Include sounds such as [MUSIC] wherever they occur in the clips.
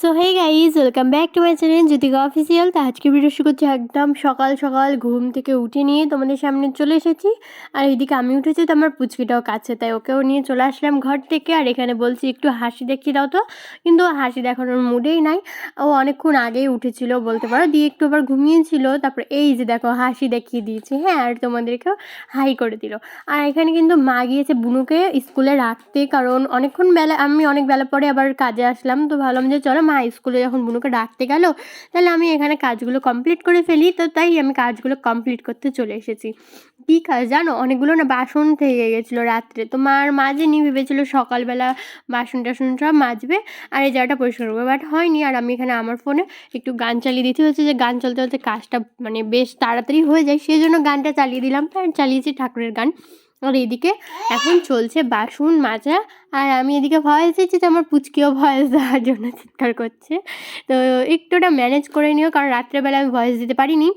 So hey guys welcome back to my channel Jyotika official তো আজকে video শুরু করছি একদম সকাল সকাল ঘুম থেকে উঠে নিয়ে তোমাদের সামনে চলে এসেছি। আর এদিকে আমি উঠেছি তো আমার পুচকিটাও কাছে, তাই ওকেও নিয়ে চলে আসলাম ঘর থেকে। আর এখানে বলছি একটু হাসি দেখিয়ে দাও তো, কিন্তু হাসি দেখানোর মুডেই নাই। ও অনেকক্ষণ আগেই উঠেছিল বলতে পারো, দিয়ে একটু আবার ঘুমিয়েছিল। তারপরে এই যে দেখো, হাসি দেখিয়ে দিয়েছি। হ্যাঁ আর তোমাদেরকেও হাই করে দিল। আর এখানে কিন্তু মা গিয়েছে বুনুকে স্কুলে রাখতে, কারণ অনেকক্ষণ বেলা, আমি অনেক বেলা পরে আবার কাজে আসলাম। তো ভাবলাম যে চলো মা স্কুলে যখন বুনুকে ডাকতে গেল, তাহলে আমি এখানে কাজগুলো কমপ্লিট করে ফেলি। তো তাই আমি কাজগুলো কমপ্লিট করতে চলে এসেছি। কী কাজ জানো? অনেকগুলো না বাসন থেকে গেছিল রাত্রে। তো মার মাঝে নিয়ে ভেবেছিলো সকালবেলা বাসন টাসন সব মাজবে, আর এই জায়গাটা পরিষ্কার করবে বাট হয়নি। আর আমি এখানে আমার ফোনে একটু গান চালিয়ে দিতে হচ্ছে যে গান চলতে চলতে কাজটা মানে বেশ তাড়াতাড়ি হয়ে যায়। সেই জন্য গানটা চালিয়ে দিলাম। আর চালিয়েছি ঠাকুরের গান। আর এদিকে এখন চলছে বাসন মাজা। আর আমি এদিকে ভয়েস দিচ্ছি যে আমার পুচকিও ভয়েস দেওয়ার জন্য চিৎকার করছে। তো একটু ওটা ম্যানেজ করে নিও, কারণ রাত্রেবেলা আমি ভয়েস দিতে পারিনি।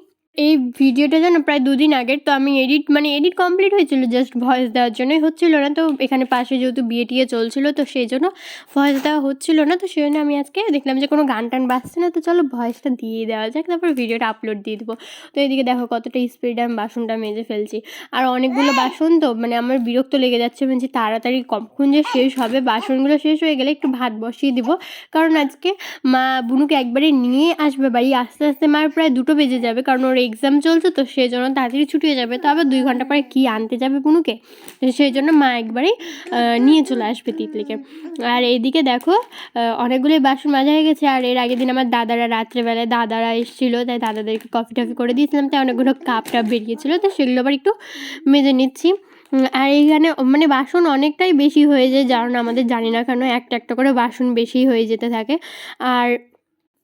এই ভিডিওটা যেন প্রায় দুদিন আগের, তো আমি এডিট মানে এডিট কমপ্লিট হয়েছিল জাস্ট ভয়েস দেওয়ার জন্যই হচ্ছিল না, তো এখানে পাশে যেহেতু বিয়ে টিয়ে চলছিল, তো সেই জন্য ভয়েস দেওয়া হচ্ছিল না, তো সেই জন্য আমি আজকে দেখলাম যে কোনো গান টান বাজছে না, তো চলো ভয়েসটা দিয়ে দেওয়া যাক, তারপর ভিডিওটা আপলোড দিয়ে দেবো। তো এদিকে দেখো কতটা স্পিডে আমি বাসনটা মেজে ফেলছি। আর অনেকগুলো বাসন তো মানে আমার বিরক্ত লেগে যাচ্ছে মানে যে তাড়াতাড়ি কখন যে শেষ হবে, বাসনগুলো শেষ হয়ে গেলে একটু ভাত বসিয়ে দিব। কারণ আজকে মা বুনুকে একবারে নিয়ে আসবে বাড়ি, আস্তে আস্তে মার প্রায় দুটো বেজে যাবে, কারণ ওর এক্সাম চলছে তো সেই জন্য তাড়াতাড়ি ছুটি হয়ে যাবে। তো আবার দুই ঘণ্টা পরে কী আনতে যাবে পুনুকে সেই জন্য মা একবারেই নিয়ে চলে আসবে তিতলিকে। আর এইদিকে দেখো অনেকগুলোই বাসন মাজা হয়ে গেছে। আর এর আগের দিন আমার দাদারা রাত্রেবেলায়, দাদারা এসেছিল, তাই দাদাদেরকে কফি টফি করে দিয়েছিলাম, তাই অনেকগুলো কাপ টাপ বেরিয়েছিলো, তো সেগুলো আবার একটু মেজে নিচ্ছি। আর এইখানে মানে বাসন অনেকটাই বেশি হয়ে যায় কারণ আমাদের জানি না কেন, একটা একটা করে বাসন বেশি হয়ে যেতে থাকে। আর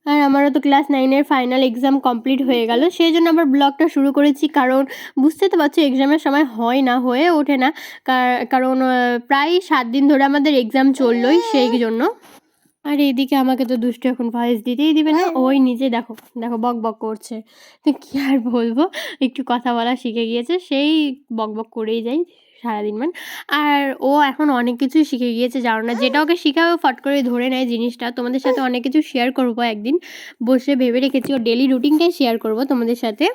আর আমারও তো ক্লাস নাইনের ফাইনাল এক্সাম কমপ্লিট হয়ে গেল। সেই জন্য আবার ব্লগটা শুরু করেছি, কারণ বুঝতে তো পারছ এক্সামের সময় হয় না, হয়ে ওঠে না। কার- কারণ প্রায় সাত দিন ধরে আমাদের এক্সাম চললোই সেই জন্য। আর এইদিকে আমাকে তো দুষ্টু এখন ভয়েস দিতেই দিবে না ওই নিজে দেখো দেখো বক বক করছে। তো কী আর বলব একটু কথা বলা শিখে গিয়েছে সেই বক বক করেই যাই সারাদিন মান আর ও এখন অনেক কিছুই শিখে গিয়েছে জানো না যেটা ওকে শেখাবে ও ফট করে ধরে নেয় জিনিসটা। তোমাদের সাথে অনেক কিছু শেয়ার করব একদিন। বসে ভেবে রেখেছি ও ডেলি রুটিনটাই শেয়ার করব তোমাদের সাথে।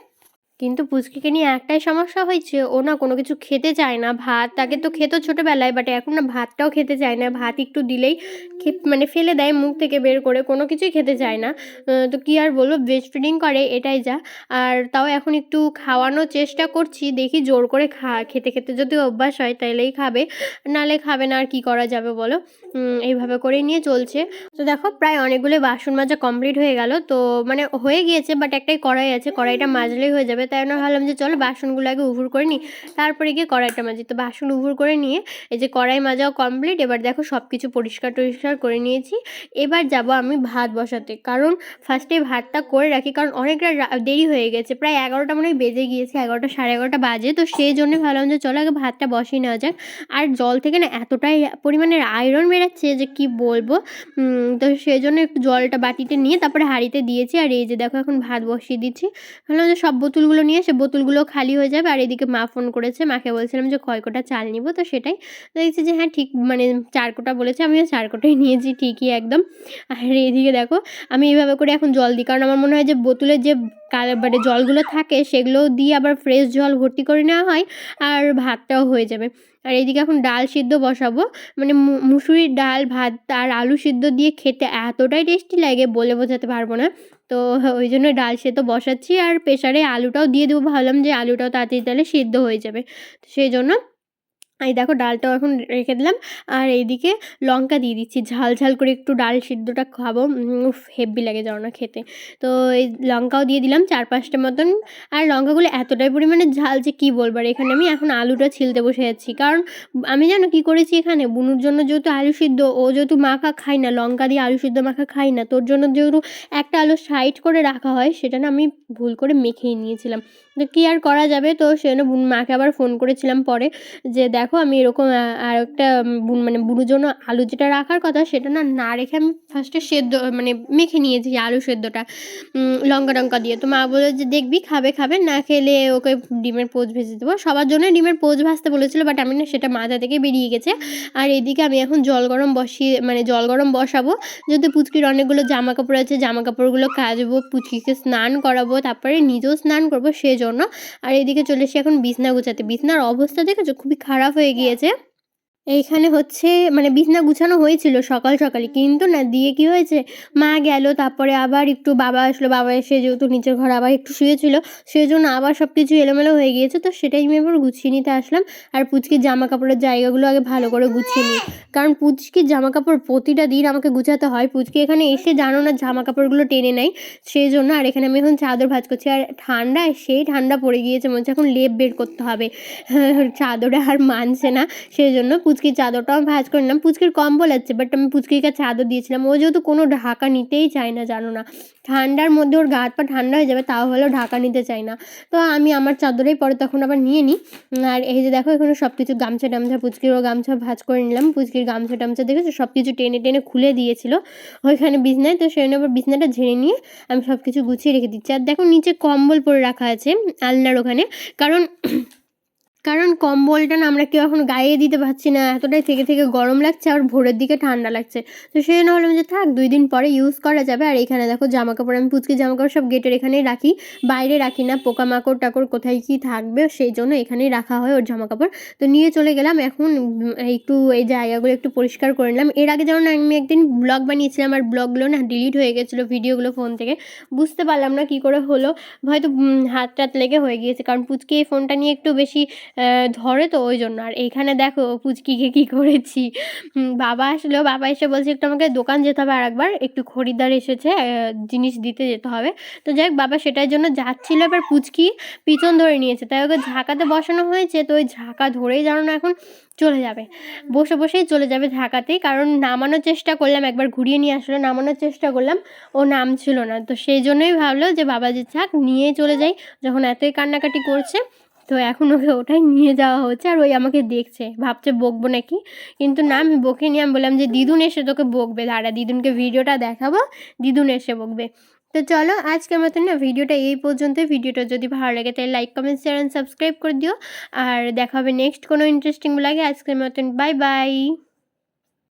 কিন্তু পুচকিকে নিয়ে একটাই সমস্যা হয়েছে, ও না কোনো কিছু খেতে চায় না। ভাত তাকে তো খেতো ছোটোবেলায় বাট এখন না ভাতটাও খেতে চায় না। ভাত একটু দিলেই মানে ফেলে দেয় মুখ থেকে বের করে, কোনো কিছুই খেতে চায় না। তো কী আর বলব ব্রেস্ট ফিডিং করে, এটাই যা। আর তাও এখন একটু খাওয়ানোর চেষ্টা করছি, দেখি জোর করে খা খেতে খেতে যদি অভ্যাস হয় তাহলেই খাবে, নালে খাবে না আর কি করা যাবে বলো? এইভাবে করেই নিয়ে চলছে। তো দেখো, প্রায় অনেকগুলো বাসন মাজা কমপ্লিট হয়ে গেল। তো মানে হয়ে গিয়েছে বাট একটাই কড়াই আছে, কড়াইটা মাজলেই হয়ে যাবে। তাই জন্য ভাবলাম যে চলো বাসনগুলো আগে উভুর করে নিই। তারপরে গিয়ে কড়াইটা মাজি। তো বাসন উভুর করে নিয়ে এই যে কড়াই মাজাও কমপ্লিট এবার দেখো সব কিছু পরিষ্কার টরিষ্কার করে নিয়েছি। এবার যাব আমি ভাত বসাতে। কারণ ফার্স্টে ভাতটা করে রাখি, কারণ অনেকটা দেরি হয়ে গেছে। প্রায় এগারোটা মনে বেজে গিয়েছে, এগারোটা সাড়ে এগারোটা বাজে। তো সেই জন্য ভাবলাম যে চলো আগে ভাতটা বসিয়ে নেওয়া যাক। আর জল থেকে না এতটাই পরিমাণের আয়রন বেরাচ্ছে যে কি বলব? তো সেই জন্য একটু জলটা বাটিতে নিয়ে তারপরে হাঁড়িতে দিয়েছি। আর এই যে দেখো এখন ভাত বসিয়ে দিচ্ছি। ভাবলাম যে সব বোতলগুলো নিয়ে সে বোতলগুলো খালি হয়ে যাবে। আর এদিকে মা ফোন করেছে, মাকে বলছিলাম যে কয় কোটা চাল নিব? তো সেটাই দেখছি যে হ্যাঁ ঠিক মানে চার কোটা বলেছে, আমিও চার কোটাই নিয়েছি, ঠিকই একদম। আর এদিকে দেখো, আমি এইভাবে করে এখন জল দিই, কারণ আমার মনে হয় যে বোতলের যে মানে জলগুলো থাকে সেগুলো দিয়ে আবার ফ্রেশ জল ভর্তি করে নেওয়া হয়, আর ভাতটাও হয়ে যাবে। আর এইদিকে এখন ডাল সিদ্ধ বসাবো মানে মুসুরির ডাল, ভাত আর আলু সিদ্ধ দিয়ে খেতে এতটাই টেস্টি লাগে বলে বোঝাতে পারব না। তো ওই জন্য ডাল সেদ্ধ বসাচ্ছি আর প্রেশারে আলুটাও দিয়ে দেবো। ভাবলাম যে আলুটাও তাড়াতাড়ি তাহলে সিদ্ধ হয়ে যাবে। সেই জন্য এই দেখো ডালটাও এখন রেখে দিলাম। আর এইদিকে লঙ্কা দিয়ে দিচ্ছি। ঝাল ঝাল করে একটু ডাল সিদ্ধটা খাব। উফ হেব্বি লাগে যাও না খেতে। তো এই লঙ্কাও দিয়ে দিলাম চার পাঁচটা মতন। আর লঙ্কাগুলো এতটাই পরিমাণে ঝাল যে কী বলবার এখানে আমি এখন আলুটা ছিলতে বসে যাচ্ছি কারণ আমি জানো কী করেছি এখানে? বুনুর জন্য যেহেতু আলু সিদ্ধ, ও যেহেতু মাখা খায় না, লঙ্কা দিয়ে আলু সিদ্ধ মাখা খায় না, তোর জন্য যেহেতু একটা আলু সাইড করে রাখা হয়, সেটা না আমি ভুল করে মেখেই নিয়েছিলাম। কী আর করা যাবে? তো সেজন্য মাকে আবার ফোন করেছিলাম পরে যে দেখো আমি এরকম আর একটা বুন মানে বুনুর জন্য আলু যেটা রাখার কথা সেটা না না রেখে আমি ফার্স্টে সেদ্ধ মানে মেখে নিয়েছি আলু সেদ্ধটা লঙ্কা টঙ্কা দিয়ে। তো মা বলে যে দেখবি, খাবে খাবে, না খেলে ওকে ডিমের পোচ ভেজে দেবো। সবার জন্য ডিমের পোচ ভাজতে বলেছিলো বাট আমি না সেটা মাথা থেকে বেরিয়ে গেছে। আর এদিকে আমি এখন জল গরম বসিয়ে মানে জল গরম বসাবো। যেহেতু পুচকির অনেকগুলো জামা কাপড় আছে জামা কাপড়গুলো কাচবো, পুচকিকে স্নান করাবো, তারপরে নিজেও স্নান করব সেই জন্য। আর এদিকে চলে এসে এখন বিছনা গোছাতে। বিছনার অবস্থা দেখেছ? খুবই খারাপ হয়ে গিয়েছে। এইখানে হচ্ছে মানে বিছনা গুছানো হয়েছিল সকাল সকালে। কিন্তু না, দিয়ে কি হয়েছে? মা গেল, তারপরে আবার একটু বাবা আসলো। বাবা এসে যেহেতু নিচের ঘর আবার একটু শুয়েছিল সেই জন্য আবার সব কিছু এলোমেলো হয়ে গিয়েছে। তো সেটাই আমি এবার গুছিয়ে নিতে আসলাম। আর পুচকির জামা কাপড়ের জায়গাগুলো আগে ভালো করে গুছিয়ে নিই। কারণ পুচকির জামা কাপড় প্রতিটা দিন আমাকে গুছাতে হয়। পুচকি এখানে এসে জানো না জামা কাপড়গুলো টেনে নেয়। সেই জন্য আর এখানে আমি এখন চাদর ভাজ করছি। আর ঠান্ডায় সেই ঠান্ডা পড়ে গিয়েছে। মনে হচ্ছে এখন লেপ বের করতে হবে। [LAUGHS] চাদরে আর মানছে না। সেই জন্য পুচকির চাদরটাও আমি ভাজ করে নিলাম। পুচকির কম্বল আছে বাট আমি পুচকিকে চাদর দিয়েছিলাম। ও যেহেতু কোনো ঢাকা নিতেই চায় না, জানো না। ঠান্ডার মধ্যে ওর গা পা ঠান্ডা হয়ে যাবে, তাও হলেও ঢাকা নিতে চায় না। তো আমি আমার চাদরেই পরে তখন আবার নিয়ে নিই। আর এই যে দেখো, এখানে সব কিছু গামছা টামছা পুচকিরও গামছা ভাজ করে নিলাম। পুচকির গামছা টামছা দেখেছ? সব কিছু টেনে টেনে খুলে দিয়েছিল ওইখানে বিছনায়। তো সেই আবার বিছনাটা ঝেড়ে নিয়ে আমি সব কিছু গুছিয়ে রেখে দিচ্ছি। আর দেখো, নিচে কম্বল পরে রাখা আছে আলনার ওখানে। কারণ কারণ কম্বলটা না আমরা কেউ এখন গায়ে দিতে পারছি না, এতটাই থেকে থেকে গরম লাগছে আর ভোরের দিকে ঠান্ডা লাগছে। তো সেই জন্য ভাবলাম যে থাক, দুই দিন পরে ইউজ করা যাবে। আর এখানে দেখো জামা কাপড় আমি পুচকে জামা কাপড় সব গেটের এখানেই রাখি। বাইরে রাখি না, পোকামাকড় টাকড় কোথায় কি থাকবে সেই জন্য এখানেই রাখা হয় ওর জামা কাপড় তো নিয়ে চলে গেলাম, এখন একটু এই জায়গাগুলো একটু পরিষ্কার করে নিলাম। এর আগে যেমন আমি একদিন ব্লগ বানিয়েছিলাম আর ব্লগগুলো না ডিলিট হয়ে গেছিল ভিডিওগুলো ফোন থেকে, বুঝতে পারলাম না কি করে হলো। হয়তো হাত টাত লেগে হয়ে গিয়েছে, কারণ পুচকে এই ফোনটা নিয়ে একটু বেশি ধরে তো ওই জন্য। আর এইখানে দেখো পুচকিকে কী করেছি? বাবা আসলো, বাবা এসে বলছে, একটু আমাকে দোকান যেতে হবে আরেকবার। একটু খরিদ্দার এসেছে জিনিস দিতে যেতে হবে। তো যাই বাবা সেটার জন্য যাচ্ছিল, এবার পুচকি পিছন ধরে নিয়েছে। তাই ওকে ঝাঁকাতে বসানো হয়েছে, তো ওই ঝাঁকা ধরেই জানো না এখন চলে যাবে। বসে বসেই চলে যাবে ঝাঁকাতেই কারণ নামানোর চেষ্টা করলাম, একবার ঘুরিয়ে নিয়ে আসলো, নামানোর চেষ্টা করলাম, ও নামছিল না। তো সেই জন্যই ভাবলো যে বাবা যে থাক নিয়ে চলে যাই। যখন এতই কান্নাকাটি করছে তো এখন ওকে ওটাই নিয়ে যাওয়া হচ্ছে আর ওই আমাকে দেখছে, ভাবছে বকবো নাকি? কিন্তু না, আমি বকে নিয়ে আমি বললাম যে, দিদুন এসে তোকে বকবে, দাঁড়া দিদুনকে ভিডিওটা দেখাবো, দিদুন এসে বকবে। তো চলো আজকের মতন না, ভিডিওটা এই পর্যন্তই। ভিডিওটা যদি ভালো লাগে তাহলে like comment share and subscribe করে দিও। আর দেখা হবে নেক্সট কোনো ইন্টারেস্টিং লাগে আজকের মতন বাই বাই